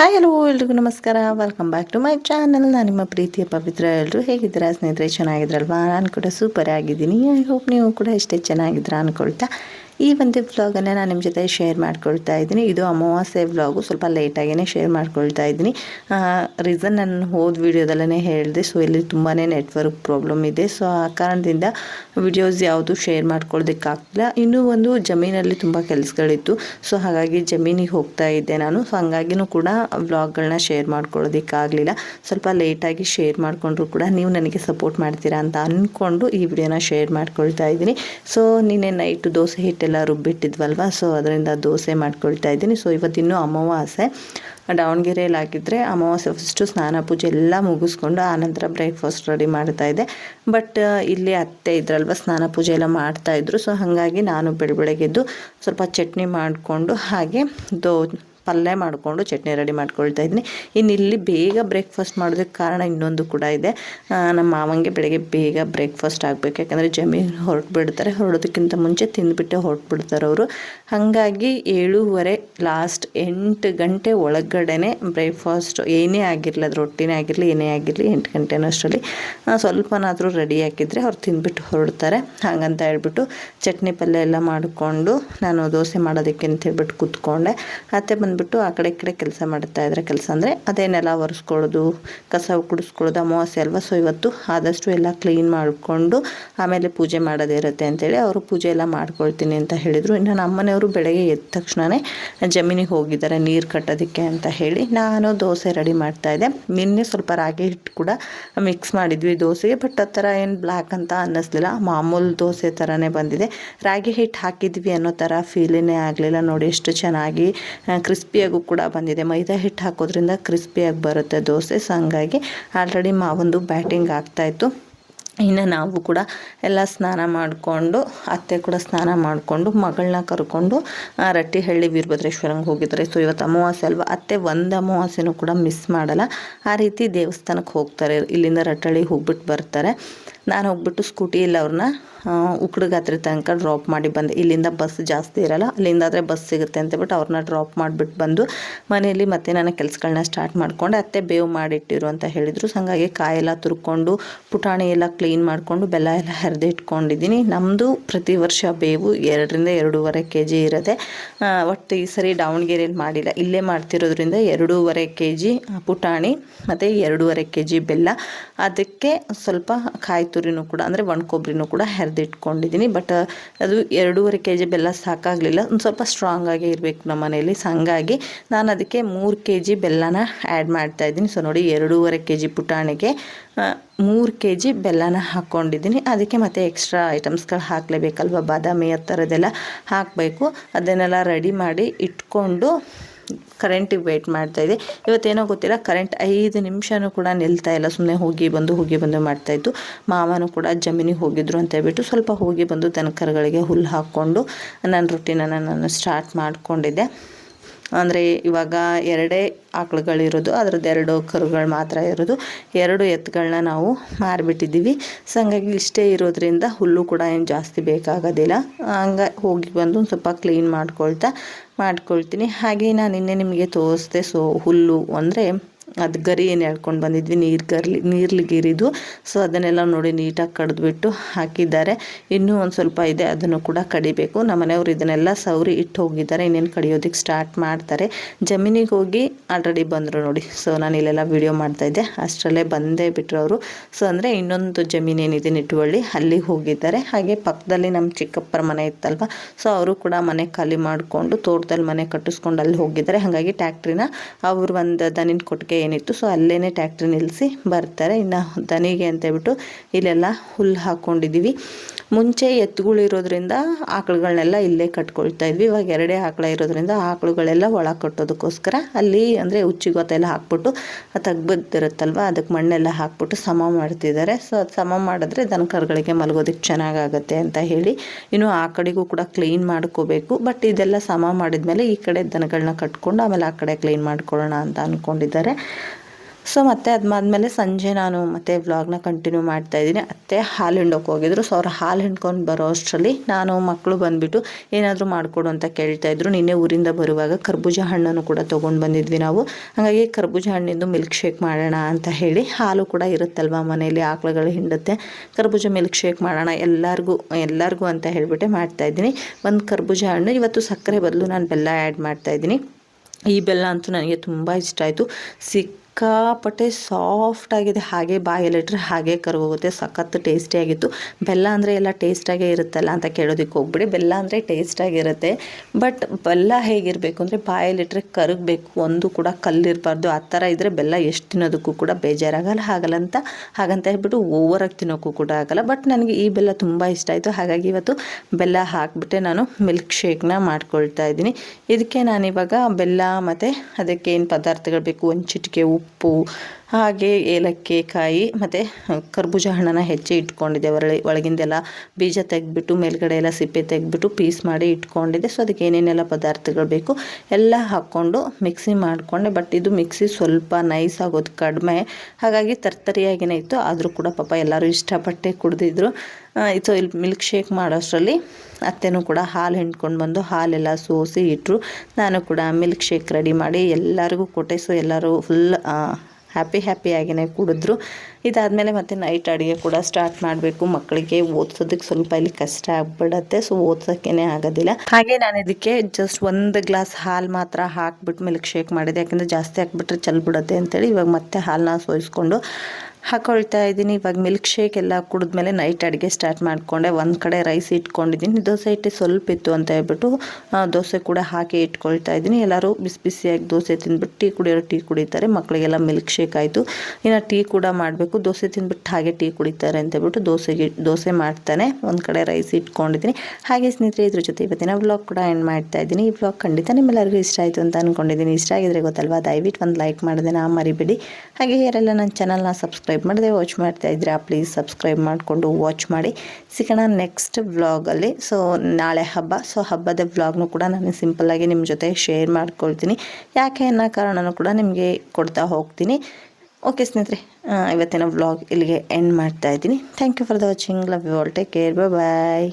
Hi, hello ಎಲ್ರಿಗೂ ನಮಸ್ಕಾರ. Welcome back to my channel ನಾನು ನಿಮ್ಮ ಪ್ರೀತಿಯ ಪವಿತ್ರ ಎಲ್ಲರೂ ಹೇಗಿದ್ದೀರಾ ಸ್ನೇಹಿತರೆ? ಚೆನ್ನಾಗಿದ್ರಲ್ವಾ ನಾನು ಕೂಡ ಸೂಪರ್ ಆಗಿದ್ದೀನಿ. ಐ ಹೋಪ್ ನೀವು ಕೂಡ ಇಷ್ಟೇ ಚೆನ್ನಾಗಿದ್ದೀರಾ ಅಂದ್ಕೊಳ್ತಾ ಈ ಒಂದು ವ್ಲಾಗನ್ನು ನಾನು ನಿಮ್ಮ ಜೊತೆ ಶೇರ್ ಮಾಡ್ಕೊಳ್ತಾ ಇದ್ದೀನಿ. ಇದು ಅಮಾವಾಸ್ಯೆ ವ್ಲಾಗು ಸ್ವಲ್ಪ ಲೇಟಾಗಿಯೇ ಶೇರ್ ಮಾಡ್ಕೊಳ್ತಾ ಇದ್ದೀನಿ. ರೀಸನ್ ನಾನು ಹೋದ ವೀಡಿಯೋದಲ್ಲೇ ಹೇಳಿದೆ ಸೊ ಇಲ್ಲಿ ತುಂಬಾ ನೆಟ್ವರ್ಕ್ ಪ್ರಾಬ್ಲಮ್ ಇದೆ. ಸೊ ಆ ಕಾರಣದಿಂದ ವಿಡಿಯೋಸ್ ಯಾವುದು ಶೇರ್ ಮಾಡ್ಕೊಳ್ಳೋದಕ್ಕಾಗ್ತಿಲ್ಲ ಇನ್ನೂ ಒಂದು ಜಮೀನಲ್ಲಿ ತುಂಬ ಕೆಲಸಗಳಿತ್ತು. ಸೊ ಹಾಗಾಗಿ ಜಮೀನಿಗೆ ಹೋಗ್ತಾ ಇದ್ದೆ ನಾನು. ಸೊ ಹಂಗಾಗಿನೂ ಕೂಡ ವ್ಲಾಗ್ಗಳನ್ನ ಶೇರ್ ಮಾಡ್ಕೊಳ್ಳೋದಕ್ಕಾಗಲಿಲ್ಲ ಸ್ವಲ್ಪ ಲೇಟಾಗಿ ಶೇರ್ ಮಾಡಿಕೊಂಡ್ರು ಕೂಡ ನೀವು ನನಗೆ ಸಪೋರ್ಟ್ ಮಾಡ್ತೀರಾ ಅಂತ ಅಂದ್ಕೊಂಡು ಈ ವಿಡಿಯೋನ ಶೇರ್ ಮಾಡ್ಕೊಳ್ತಾ ಇದ್ದೀನಿ. ಸೊ ನಿನ್ನೆ ನೈಟು ದೋಸೆ ಹಿಟ್ಟೆಲ್ಲ ರುಬ್ಬಿಟ್ಟಿದ್ವಲ್ವ? ಸೊ ಅದರಿಂದ ದೋಸೆ ಮಾಡ್ಕೊಳ್ತಾ ಇದ್ದೀನಿ. ಸೊ ಇವತ್ತಿನ್ನೂ ಅಮಾವಾಸೆ ದಾವಣಗೆರೆಯಲ್ಲಿ ಹಾಕಿದರೆ ಅಮಾವಾಸ್ಯೆ ಫಸ್ಟು ಸ್ನಾನ ಪೂಜೆ ಎಲ್ಲ ಮುಗಿಸ್ಕೊಂಡು ಆನಂತರ ಬ್ರೇಕ್ಫಾಸ್ಟ್ ರೆಡಿ ಮಾಡ್ತಾ ಇದ್ದೆ. ಬಟ್ ಇಲ್ಲಿ ಅತ್ತೆ ಇದ್ರಲ್ವ, ಸ್ನಾನ ಪೂಜೆ ಎಲ್ಲ ಮಾಡ್ತಾಯಿದ್ರು ಸೊ ಹಾಗಾಗಿ ನಾನು ಬೆಳಬೆಳಗ್ಗೆದ್ದು ಸ್ವಲ್ಪ ಚಟ್ನಿ ಮಾಡಿಕೊಂಡು ಹಾಗೆ ದೋ ಪಲ್ಯ ಮಾಡಿಕೊಂಡು ಚಟ್ನಿ ರೆಡಿ ಮಾಡ್ಕೊಳ್ತಾ ಇದ್ದೀನಿ. ಇನ್ನು ಇಲ್ಲಿ ಬೇಗ ಬ್ರೇಕ್ಫಾಸ್ಟ್ ಮಾಡೋದಕ್ಕೆ ಕಾರಣ ಇನ್ನೊಂದು ಕೂಡ ಇದೆ. ನಮ್ಮ ಮಾವಂಗೆ ಬೆಳಗ್ಗೆ ಬೇಗ ಬ್ರೇಕ್ಫಾಸ್ಟ್ ಆಗಬೇಕು. ಯಾಕಂದರೆ ಜಮೀನು ಹೊರಟು ಬಿಡ್ತಾರೆ ಹೊರಡೋದಕ್ಕಿಂತ ಮುಂಚೆ ತಿಂದುಬಿಟ್ಟೆ ಹೊರಟು ಬಿಡ್ತಾರೆ ಅವರು. ಹಾಗಾಗಿ ಏಳೂವರೆ ಲಾಸ್ಟ್ ಎಂಟು ಗಂಟೆ ಒಳಗಡೆ ಬ್ರೇಕ್ಫಾಸ್ಟ್ ಏನೇ ಆಗಿರಲಿ ಅದು ರೊಟ್ಟಿನೇ ಆಗಿರಲಿ, ಏನೇ ಆಗಿರಲಿ, ಎಂಟು ಗಂಟೆನಷ್ಟರಲ್ಲಿ ಸ್ವಲ್ಪನಾದರೂ ರೆಡಿ ಹಾಕಿದರೆ ಅವ್ರು ತಿಂದ್ಬಿಟ್ಟು ಹೊರಡ್ತಾರೆ. ಹಾಗಂತ ಹೇಳ್ಬಿಟ್ಟು ಚಟ್ನಿ ಪಲ್ಯ ಎಲ್ಲ ಮಾಡಿಕೊಂಡು ನಾನು ದೋಸೆ ಮಾಡೋದಕ್ಕೆ ಅಂತ ಹೇಳ್ಬಿಟ್ಟು ಕೂತ್ಕೊಂಡೆ. ಅತ್ತೆ ಬಂದ್ಬಿಟ್ಟು ಆ ಕಡೆ ಈ ಕಡೆ ಕೆಲಸ ಮಾಡ್ತಾ ಇದ್ದಾರೆ. ಕೆಲಸ ಅಂದರೆ ಅದೇ ನೆಲ ಒರೆಸ್ಕೊಳ್ಳೋದು, ಕಸ ಕುಡಿಸ್ಕೊಳ್ಳೋದು, ಅಮಾವಾಸ್ಯೆ ಅಲ್ವಾ? ಸೊ ಇವತ್ತು ಆದಷ್ಟು ಎಲ್ಲ ಕ್ಲೀನ್ ಮಾಡಿಕೊಂಡು ಆಮೇಲೆ ಪೂಜೆ ಮಾಡೋದೇ ಇರುತ್ತೆ ಅಂತೇಳಿ ಅವರು ಪೂಜೆ ಎಲ್ಲ ಮಾಡ್ಕೊಳ್ತೀನಿ ಅಂತ ಹೇಳಿದರು. ಇನ್ನು ನಮ್ಮನೆಯವರು ಬೆಳಗ್ಗೆ ಎದ್ದ ತಕ್ಷಣವೇ ಜಮೀನಿಗೆ ಹೋಗಿದ್ದಾರೆ, ನೀರು ಕಟ್ಟೋದಕ್ಕೆ ಅಂತ ಹೇಳಿ. ನಾನು ದೋಸೆ ರೆಡಿ ಮಾಡ್ತಾ ಇದ್ದೆ. ನಿನ್ನೆ ಸ್ವಲ್ಪ ರಾಗಿ ಹಿಟ್ಟು ಕೂಡ ಮಿಕ್ಸ್ ಮಾಡಿದ್ವಿ ದೋಸೆಗೆ ಬಟ್ ಆ ಥರ ಏನು ಬ್ಲ್ಯಾಕ್ ಅಂತ ಅನ್ನಿಸ್ಲಿಲ್ಲ. ಮಾಮೂಲು ದೋಸೆ ಥರನೇ ಬಂದಿದೆ. ರಾಗಿ ಹಿಟ್ಟು ಹಾಕಿದ್ವಿ ಅನ್ನೋ ಥರ ಫೀಲಿನೇ ಆಗಲಿಲ್ಲ. ನೋಡಿ ಎಷ್ಟು ಚೆನ್ನಾಗಿ ಕ್ರಿಸ್ಪಿಯಾಗೂ ಕೂಡ ಬಂದಿದೆ. ಮೈದಾ ಹಿಟ್ಟು ಹಾಕೋದ್ರಿಂದ ಕ್ರಿಸ್ಪಿಯಾಗಿ ಬರುತ್ತೆ ದೋಸೆ ಸೊ ಹಂಗಾಗಿ ಆಲ್ರೆಡಿ ಮಾವೊಂದು ಬ್ಯಾಟಿಂಗ್ ಆಗ್ತಾಯಿತ್ತು ಇನ್ನು ನಾವು ಕೂಡ ಎಲ್ಲ ಸ್ನಾನ ಮಾಡಿಕೊಂಡು, ಅತ್ತೆ ಕೂಡ ಸ್ನಾನ ಮಾಡಿಕೊಂಡು, ಮಗಳನ್ನ ಕರ್ಕೊಂಡು ರಟ್ಟಿಹಳ್ಳಿ ವೀರಭದ್ರೇಶ್ವರಂಗೆ ಹೋಗಿದ್ದಾರೆ. ಸೊ ಇವತ್ತು ಅಮಾವಾಸ್ಯೆ ಅಲ್ವಾ? ಅತ್ತೆ ಒಂದು ಅಮಾವಾಸ್ಯೆನೂ ಕೂಡ ಮಿಸ್ ಮಾಡಲ್ಲ. ಆ ರೀತಿ ದೇವಸ್ಥಾನಕ್ಕೆ ಹೋಗ್ತಾರೆ. ಇಲ್ಲಿಂದ ರಟ್ಟಹಳ್ಳಿ ಹೋಗ್ಬಿಟ್ಟು ಬರ್ತಾರೆ. ನಾನು ಹೋಗ್ಬಿಟ್ಟು ಸ್ಕೂಟಿಯಲ್ಲಿ ಅವ್ರನ್ನ ಉಕ್ಕಡಗಾತ್ರಿ ತನಕ ಡ್ರಾಪ್ ಮಾಡಿ ಬಂದೆ. ಇಲ್ಲಿಂದ ಬಸ್ ಜಾಸ್ತಿ ಇರಲ್ಲ, ಅಲ್ಲಿಂದ ಆದರೆ ಬಸ್ ಸಿಗುತ್ತೆ ಅಂತ ಹೇಳ್ಬಿಟ್ಟು ಅವ್ರನ್ನ ಡ್ರಾಪ್ ಮಾಡಿಬಿಟ್ಟು ಬಂದು ಮನೆಯಲ್ಲಿ ಮತ್ತೆ ನನ್ನ ಕೆಲಸಗಳನ್ನ ಸ್ಟಾರ್ಟ್ ಮಾಡಿಕೊಂಡೆ. ಅತ್ತೆ ಬೇವು ಮಾಡಿಟ್ಟಿರು ಅಂತ ಹೇಳಿದರು. ಹಾಗಾಗಿ ಕಾಯೆಲ್ಲ ತುರ್ಕೊಂಡು, ಪುಟಾಣಿ ಎಲ್ಲ ಕ್ಲೀನ್ ಮಾಡಿಕೊಂಡು, ಬೆಲ್ಲ ಎಲ್ಲ ಹರಿದು ಇಟ್ಕೊಂಡಿದ್ದೀನಿ ನಮ್ಮದು ಪ್ರತಿ ವರ್ಷ ಬೇವು ಎರಡರಿಂದ ಎರಡೂವರೆ ಕೆ ಜಿ ಇರುತ್ತೆ ಒಟ್ಟು ಈ ಸರಿ ದಾವಣಗೆರೆಯಲ್ಲಿ ಮಾಡಿಲ್ಲ. ಇಲ್ಲೇ ಮಾಡ್ತಿರೋದ್ರಿಂದ ಎರಡೂವರೆ ಕೆ ಜಿ ಪುಟಾಣಿ, ಮತ್ತು ಎರಡೂವರೆ ಕೆ ಜಿ ಬೆಲ್ಲ. ಅದಕ್ಕೆ ಸ್ವಲ್ಪ ಕಾಯಿ ತುರಿನೂ ಕೂಡ, ಅಂದರೆ ಒಣ ಕೊಬ್ಬರಿನೂ ಕೂಡ ಹೆರೆದಿಟ್ಕೊಂಡಿದ್ದೀನಿ. ಬಟ್ ಅದು ಎರಡೂವರೆ ಕೆ ಜಿ ಬೆಲ್ಲ ಸಾಕಾಗಲಿಲ್ಲ. ಒಂದು ಸ್ವಲ್ಪ ಸ್ಟ್ರಾಂಗ್ ಆಗಿ ಇರಬೇಕು ನಮ್ಮ ಮನೆಯಲ್ಲಿ. ಸಂಗಾಗಿ ನಾನು ಅದಕ್ಕೆ ಮೂರು ಕೆ ಜಿ ಬೆಲ್ಲನ ಆ್ಯಡ್ ಮಾಡ್ತಾಯಿದ್ದೀನಿ ಸೊ ನೋಡಿ ಎರಡೂವರೆ ಕೆ ಜಿ ಪುಟಾಣಿಗೆ ಮೂರು ಕೆ ಜಿ ಬೆಲ್ಲನ ಹಾಕ್ಕೊಂಡಿದ್ದೀನಿ ಅದಕ್ಕೆ ಮತ್ತೆ ಎಕ್ಸ್ಟ್ರಾ ಐಟಮ್ಸ್ಗಳು ಹಾಕಲೇಬೇಕಲ್ವ? ಬಾದಾಮಿ ಆ ಥರದ್ದೆಲ್ಲ ಹಾಕಬೇಕು. ಅದನ್ನೆಲ್ಲ ರೆಡಿ ಮಾಡಿ ಇಟ್ಕೊಂಡು ಕರೆಂಟಿಗೆ ವೆಯ್ಟ್ ಮಾಡ್ತಾಯಿದ್ದೆ ಇವತ್ತೇನೋ ಗೊತ್ತಿಲ್ಲ ಕರೆಂಟ್ ಐದು ನಿಮಿಷನೂ ಕೂಡ ನಿಲ್ತಾ ಇಲ್ಲ. ಸುಮ್ಮನೆ ಹೋಗಿ ಬಂದು ಹೋಗಿ ಬಂದು ಮಾಡ್ತಾ ಇತ್ತು. ಮಾವನು ಕೂಡ ಜಮೀನಿಗೆ ಹೋಗಿದ್ರು ಅಂತ ಹೇಳ್ಬಿಟ್ಟು ಸ್ವಲ್ಪ ಹೋಗಿ ಬಂದು ದನಕರುಗಳಿಗೆ ಹುಲ್ಲು ಹಾಕ್ಕೊಂಡು, ನನ್ನ ರೊಟ್ಟಿನ ನಾನು ಸ್ಟಾರ್ಟ್ ಮಾಡ್ಕೊಂಡಿದ್ದೆ. ಅಂದರೆ ಇವಾಗ ಎರಡೇ ಆಕಳುಗಳಿರೋದು, ಅದ್ರದ್ದು ಎರಡು ಕರುಗಳು ಮಾತ್ರ ಇರೋದು. ಎರಡು ಎತ್ತುಗಳನ್ನ ನಾವು ಮಾರಿಬಿಟ್ಟಿದ್ದೀವಿ. ಸೊ ಹಂಗಾಗಿ ಇಷ್ಟೇ ಇರೋದ್ರಿಂದ ಹುಲ್ಲು ಕೂಡ ಏನು ಜಾಸ್ತಿ ಬೇಕಾಗೋದಿಲ್ಲ. ಹಂಗೆ ಹೋಗಿ ಬಂದು ಸ್ವಲ್ಪ ಕ್ಲೀನ್ ಮಾಡ್ಕೊಳ್ತಾ, ಮಾಡ್ಕೊಳ್ತೀನಿ. ಹಾಗೆ ನಾನು ನಿನ್ನೆ ನಿಮಗೆ ತೋರಿಸ್ದೆ ಸೊ ಹುಲ್ಲು ಅಂದರೆ ಅದು ಗರಿ ಏನು ಹೇಳ್ಕೊಂಡು ಬಂದಿದ್ವಿ, ನೀರು ಗರ್ಲಿ ನೀರ್ಲಿ ಗಿರಿದು ಸೊ ಅದನ್ನೆಲ್ಲ ನೋಡಿ ನೀಟಾಗಿ ಕಡಿದ್ಬಿಟ್ಟು ಹಾಕಿದ್ದಾರೆ. ಇನ್ನೂ ಒಂದು ಸ್ವಲ್ಪ ಇದೆ, ಅದನ್ನು ಕೂಡ ಕಡಿಬೇಕು. ನಮ್ಮ ಮನೆಯವರು ಇದನ್ನೆಲ್ಲ ಸೌರಿ ಇಟ್ಟು ಹೋಗಿದ್ದಾರೆ, ಇನ್ನೇನು ಕಡಿಯೋದಕ್ಕೆ ಸ್ಟಾರ್ಟ್ ಮಾಡ್ತಾರೆ. ಜಮೀನಿಗೆ ಹೋಗಿ ಆಲ್ರೆಡಿ ಬಂದರು ನೋಡಿ. ಸೊ ನಾನು ಇಲ್ಲೆಲ್ಲ ವೀಡಿಯೋ ಮಾಡ್ತಾಯಿದ್ದೆ ಅಷ್ಟರಲ್ಲೇ ಬಂದೇ ಬಿಟ್ಟರು ಅವರು ಸೊ ಅಂದರೆ ಇನ್ನೊಂದು ಜಮೀನು ಏನಿದೆ ನಿಟ್ಟುವಳ್ಳಿ ಅಲ್ಲಿಗೆ ಹೋಗಿದ್ದಾರೆ. ಹಾಗೆ ಪಕ್ಕದಲ್ಲಿ ನಮ್ಮ ಚಿಕ್ಕಪ್ಪರ ಮನೆ ಇತ್ತಲ್ವ? ಸೊ ಅವರು ಕೂಡ ಮನೆ ಖಾಲಿ ಮಾಡಿಕೊಂಡು ತೋಟದಲ್ಲಿ ಮನೆ ಕಟ್ಟಿಸ್ಕೊಂಡು ಅಲ್ಲಿ ಹೋಗಿದ್ದಾರೆ. ಹಾಗಾಗಿ ಟ್ಯಾಕ್ಟ್ರಿನ ಅವ್ರು ಒಂದು ದನಿನ ಕೊಟ್ಟಿಗೆ ಏನಿತ್ತು? ಸೊ ಅಲ್ಲೇ ಟ್ಯಾಕ್ಟ್ರಿ ನಿಲ್ಲಿಸಿ ಬರ್ತಾರೆ. ಇನ್ನು ದನಿಗೆ ಅಂತೇಳ್ಬಿಟ್ಟು ಇಲ್ಲೆಲ್ಲ ಹುಲ್ಲು ಹಾಕ್ಕೊಂಡಿದ್ದೀವಿ ಮುಂಚೆ ಎತ್ತುಗಳಿರೋದ್ರಿಂದ ಆಕಳುಗಳನ್ನೆಲ್ಲ ಇಲ್ಲೇ ಕಟ್ಕೊಳ್ತಾ ಇದ್ವಿ. ಇವಾಗ ಎರಡೇ ಆಕಳ ಇರೋದ್ರಿಂದ ಆಕಳುಗಳೆಲ್ಲ ಒಳ ಕಟ್ಟೋದಕ್ಕೋಸ್ಕರ ಅಲ್ಲಿ ಅಂದರೆ ಉಚ್ಚಿಗೊತ್ತೆಲ್ಲ ಹಾಕ್ಬಿಟ್ಟು ತೆಗ್ಬಿದ್ದಿರುತ್ತಲ್ವ ಅದಕ್ಕೆ ಮಣ್ಣೆಲ್ಲ ಹಾಕ್ಬಿಟ್ಟು ಸಮ ಮಾಡ್ತಿದ್ದಾರೆ. ಸೊ ಅದು ಸಮ ಮಾಡಿದ್ರೆ ದನ ಕರುಗಳಿಗೆ ಮಲಗೋದಕ್ಕೆ ಚೆನ್ನಾಗಾಗತ್ತೆ ಅಂತ ಹೇಳಿ ಇನ್ನು ಆ ಕಡೆಗೂ ಕೂಡ ಕ್ಲೀನ್ ಮಾಡ್ಕೋಬೇಕು. ಬಟ್ ಇದೆಲ್ಲ ಸಮ ಮಾಡಿದ್ಮೇಲೆ ಈ ಕಡೆ ದನಗಳನ್ನ ಕಟ್ಕೊಂಡು ಆಮೇಲೆ ಆ ಕಡೆ ಕ್ಲೀನ್ ಮಾಡ್ಕೊಳ್ಳೋಣ ಅಂತ ಅಂದ್ಕೊಂಡಿದ್ದಾರೆ ಸೊ ಮತ್ತೆ ಅದಾದ್ಮೇಲೆ ಸಂಜೆ ನಾನು ಮತ್ತೆ ವ್ಲಾಗ್ನ ಕಂಟಿನ್ಯೂ ಮಾಡ್ತಾ ಇದ್ದೀನಿ. ಅತ್ತೆ ಹಾಲು ಹಿಂಡೋಕೆ ಹೋಗಿದ್ರು. ಸೊ ಅವ್ರು ಹಾಲು ಹಿಂಡ್ಕೊಂಡು ಬರೋ ಅಷ್ಟರಲ್ಲಿ ನಾನು ಮಕ್ಕಳು ಬಂದುಬಿಟ್ಟು ಏನಾದರೂ ಮಾಡಿಕೊಡು ಅಂತ ಕೇಳ್ತಾ ಇದ್ರು. ನಿನ್ನೆ ಊರಿಂದ ಬರುವಾಗ ಕರ್ಬೂಜ ಹಣ್ಣನ್ನು ಕೂಡ ತೊಗೊಂಡು ಬಂದಿದ್ವಿ ನಾವು. ಹಾಗಾಗಿ ಕರ್ಬೂಜ ಹಣ್ಣಿಂದು ಮಿಲ್ಕ್ ಶೇಕ್ ಮಾಡೋಣ ಅಂತ ಹೇಳಿ ಹಾಲು ಕೂಡ ಇರುತ್ತಲ್ವ ಮನೆಯಲ್ಲಿ ಆಕಳುಗಳು ಹಿಂಡುತ್ತೆ. ಕರ್ಬೂಜ ಮಿಲ್ಕ್ ಶೇಕ್ ಮಾಡೋಣ ಎಲ್ಲರಿಗೂ ಎಲ್ಲರಿಗೂ ಅಂತ ಹೇಳಿಬಿಟ್ಟೆ ಮಾಡ್ತಾಯಿದ್ದೀನಿ ಒಂದು ಕರ್ಬೂಜ ಹಣ್ಣು, ಇವತ್ತು ಸಕ್ಕರೆ ಬದಲು ನಾನು ಬೆಲ್ಲ ಆ್ಯಡ್ ಮಾಡ್ತಾಯಿದ್ದೀನಿ ಈ ಬೆಲ್ಲ ಅಂತೂ ನನಗೆ ತುಂಬ ಇಷ್ಟ ಆಯಿತು. ಸಿಕ್ಕಾಪಟ್ಟೆ ಸಾಫ್ಟ್ ಆಗಿದೆ. ಹಾಗೆ ಬಾಯಲ್ಲಿಟ್ಟರೆ ಹಾಗೆ ಕರಗೋಗುತ್ತೆ. ಸಖತ್ ಟೇಸ್ಟಿಯಾಗಿತ್ತು ಬೆಲ್ಲ ಅಂದರೆ ಎಲ್ಲ ಟೇಸ್ಟಾಗೇ ಇರುತ್ತಲ್ಲ ಅಂತ ಕೇಳೋದಕ್ಕೆ ಹೋಗ್ಬಿಡಿ. ಬೆಲ್ಲ ಅಂದರೆ ಟೇಸ್ಟಾಗಿರುತ್ತೆ ಬಟ್ ಬೆಲ್ಲ ಹೇಗಿರಬೇಕು ಅಂದರೆ ಬಾಯಲ್ಲಿಟ್ಟರೆ ಕರಗಬೇಕು. ಒಂದು ಕೂಡ ಕಲ್ಲಿರಬಾರ್ದು. ಆ ಥರ ಇದ್ದರೆ ಬೆಲ್ಲ ಎಷ್ಟು ತಿನ್ನೋದಕ್ಕೂ ಕೂಡ ಬೇಜಾರಾಗಲ್ಲ. ಹಾಗಲ್ಲ ಅಂತ, ಹಾಗಂತ ಹೇಳ್ಬಿಟ್ಟು ಓವರಾಗಿ ತಿನ್ನೋಕ್ಕೂ ಕೂಡ ಆಗಲ್ಲ. ಬಟ್ ನನಗೆ ಈ ಬೆಲ್ಲ ತುಂಬ ಇಷ್ಟ ಆಯಿತು. ಹಾಗಾಗಿ ಇವತ್ತು ಬೆಲ್ಲ ಹಾಕಿಬಿಟ್ಟೆ ನಾನು ಮಿಲ್ಕ್ ಶೇಕ್ನ ಮಾಡ್ಕೊಳ್ತಾ ಇದ್ದೀನಿ. ಇದಕ್ಕೆ ನಾನಿವಾಗ ಬೆಲ್ಲ ಮತ್ತು ಅದಕ್ಕೆ ಏನು ಪದಾರ್ಥಗಳು ಬೇಕು? ಒಂದು ಚಿಟಿಕೆ ఉప్పు ಹಾಗೆ ಏಲಕ್ಕಿ, ಕಾಯಿ, ಮತ್ತು ಕರ್ಬೂಜ ಹಣ್ಣನ್ನು ಹೆಚ್ಚಿ ಇಟ್ಕೊಂಡಿದ್ದೆ. ಒರಳಿ ಒಳಗಿಂದೆಲ್ಲ ಬೀಜ ತೆಗೆದ್ಬಿಟ್ಟು, ಮೇಲ್ಗಡೆ ಎಲ್ಲ ಸಿಪ್ಪೆ ತೆಗೆದ್ಬಿಟ್ಟು, ಪೀಸ್ ಮಾಡಿ ಇಟ್ಕೊಂಡಿದ್ದೆ. ಸೊ ಅದಕ್ಕೆ ಏನೇನೆಲ್ಲ ಪದಾರ್ಥಗಳು ಬೇಕು, ಎಲ್ಲ ಹಾಕ್ಕೊಂಡು ಮಿಕ್ಸಿ ಮಾಡಿಕೊಂಡೆ. ಬಟ್ ಇದು ಮಿಕ್ಸಿ ಸ್ವಲ್ಪ ನೈಸ್ ಆಗೋದು ಕಡಿಮೆ. ಹಾಗಾಗಿ ತರ್ತರಿಯಾಗಿನೇ ಇತ್ತು. ಆದರೂ ಕೂಡ ಪಾಪ ಎಲ್ಲರೂ ಇಷ್ಟಪಟ್ಟೆ ಕುಡಿದಿದ್ರು. ಸೊ ಇಲ್ಲಿ ಮಿಲ್ಕ್ ಶೇಕ್ ಮಾಡೋಷ್ಟರಲ್ಲಿ ಅತ್ತೆನೂ ಕೂಡ ಹಾಲು ಹಿಂಡ್ಕೊಂಡು ಬಂದು, ಹಾಲೆಲ್ಲ ಸೋಸಿ ಇಟ್ಟರು ನಾನು ಕೂಡ ಮಿಲ್ಕ್ ಶೇಕ್ ರೆಡಿ ಮಾಡಿ ಎಲ್ಲರಿಗೂ ಕೊಟ್ಟೆ. ಸೊ ಎಲ್ಲರೂ ಫುಲ್ ಹ್ಯಾಪಿ ಹ್ಯಾಪಿಯಾಗಿಯೇ ಕುಡಿದ್ರು. ಇದಾದಮೇಲೆ ಮತ್ತೆ ನೈಟ್ ಅಡುಗೆ ಕೂಡ ಸ್ಟಾರ್ಟ್ ಮಾಡಬೇಕು. ಮಕ್ಕಳಿಗೆ ಓದ್ಸೋದಕ್ಕೆ ಸ್ವಲ್ಪ ಇಲ್ಲಿ ಕಷ್ಟ ಆಗ್ಬಿಡತ್ತೆ. ಸೊ ಓದ್ಸೋಕ್ಕೇ ಆಗೋದಿಲ್ಲ. ಹಾಗೆ ನಾನು ಇದಕ್ಕೆ ಜಸ್ಟ್ ಒಂದು ಗ್ಲಾಸ್ ಹಾಲು ಮಾತ್ರ ಹಾಕ್ಬಿಟ್ಟು ಮಿಲ್ಕ್ ಶೇಕ್ ಮಾಡಿದೆ. ಯಾಕಂದರೆ ಜಾಸ್ತಿ ಹಾಕ್ಬಿಟ್ರೆ ಚಲ್ಬಿಡುತ್ತೆ ಅಂತೇಳಿ ಇವಾಗ ಮತ್ತೆ ಹಾಲನ್ನ ಸೋಯಿಸ್ಕೊಂಡು ಹಾಕೊಳ್ತಾ ಇದ್ದೀನಿ. ಇವಾಗ ಮಿಲ್ಕ್ ಶೇಕ್ ಎಲ್ಲ ಕುಡಿದ್ಮೇಲೆ ನೈಟ್ ಅಡುಗೆ ಸ್ಟಾರ್ಟ್ ಮಾಡಿಕೊಂಡೆ. ಒಂದು ಕಡೆ ರೈಸ್ ಇಟ್ಕೊಂಡಿದ್ದೀನಿ. ದೋಸೆ ಇಟ್ಟು ಸ್ವಲ್ಪ ಇತ್ತು ಅಂತ ಹೇಳ್ಬಿಟ್ಟು ದೋಸೆ ಕೂಡ ಹಾಕಿ ಇಟ್ಕೊಳ್ತಾ ಇದ್ದೀನಿ. ಎಲ್ಲರೂ ಬಿಸಿ ಬಿಸಿಯಾಗಿ ದೋಸೆ ತಿಂದ್ಬಿಟ್ಟು ಟೀ ಕುಡಿಯೋರು ಟೀ ಕುಡಿತಾರೆ. ಮಕ್ಕಳಿಗೆಲ್ಲ ಮಿಲ್ಕ್ ಶೇಕ್ ಆಯಿತು. ಇನ್ನು ಟೀ ಕೂಡ ಮಾಡಬೇಕು. ದೋಸೆ ತಿಂದ್ಬಿಟ್ಟು ಹಾಗೆ ಟೀ ಕುಡಿತಾರೆ ಅಂತ ಹೇಳ್ಬಿಟ್ಟು ದೋಸೆಗೆ, ದೋಸೆ ಮಾಡ್ತಾನೆ. ಒಂದು ಕಡೆ ರೈಸ್ ಇಟ್ಕೊಂಡಿದ್ದೀನಿ. ಹಾಗೆ ಸ್ನೇಹಿತರೆ, ಇದ್ರ ಜೊತೆ ಇವತ್ತಿನ ವ್ಲಾಗ್ ಕೂಡ ಎಂಡ್ ಮಾಡ್ತಾ ಇದ್ದೀನಿ. ಈ ವ್ಲಾಗ್ ಖಂಡಿತ ನಿಮ್ಮೆಲ್ಲರಿಗೂ ಇಷ್ಟ ಆಯಿತು ಅಂತ ಅಂದ್ಕೊಂಡಿದ್ದೀನಿ ಇಷ್ಟ ಆಗಿದ್ರೆ ಗೊತ್ತಲ್ವಾ? ದಯವಿಟ್ಟು ಒಂದು ಲೈಕ್ ನಾ ಮರಿಬೇಡಿ. ಹಾಗೆ ಯಾರೆಲ್ಲ ನನ್ನ ಚಾನಲ್ನ ಸಬ್ಸ್ಕ್ರೈಬ್ ಸಬ್ಸ್ಕ್ರೈಬ್ ಮಾಡದೆ ವಾಚ್ ಮಾಡ್ತಾ ಇದ್ದೀರಾ ಪ್ಲೀಸ್ ಸಬ್ಸ್ಕ್ರೈಬ್ ಮಾಡಿಕೊಂಡು ವಾಚ್ ಮಾಡಿ. ಸಿಗೋಣ ನೆಕ್ಸ್ಟ್ ವ್ಲಾಗಲ್ಲಿ ಸೊ ನಾಳೆ ಹಬ್ಬ. ಸೊ ಹಬ್ಬದ ವ್ಲಾಗ್ನು ಕೂಡ ನಾನು ಸಿಂಪಲ್ಲಾಗಿ ನಿಮ್ಮ ಜೊತೆ ಶೇರ್ ಮಾಡ್ಕೊಳ್ತೀನಿ. ಯಾಕೆ ಅನ್ನೋ ಕಾರಣನೂ ಕೂಡ ನಿಮಗೆ ಕೊಡ್ತಾ ಹೋಗ್ತೀನಿ. ಓಕೆ ಸ್ನೇಹಿತರೆ ಇವತ್ತಿನ ವ್ಲಾಗ್ ಇಲ್ಲಿಗೆ ಎಂಡ್ ಮಾಡ್ತಾ ಇದ್ದೀನಿ. Thank you for the watching love you all take care bye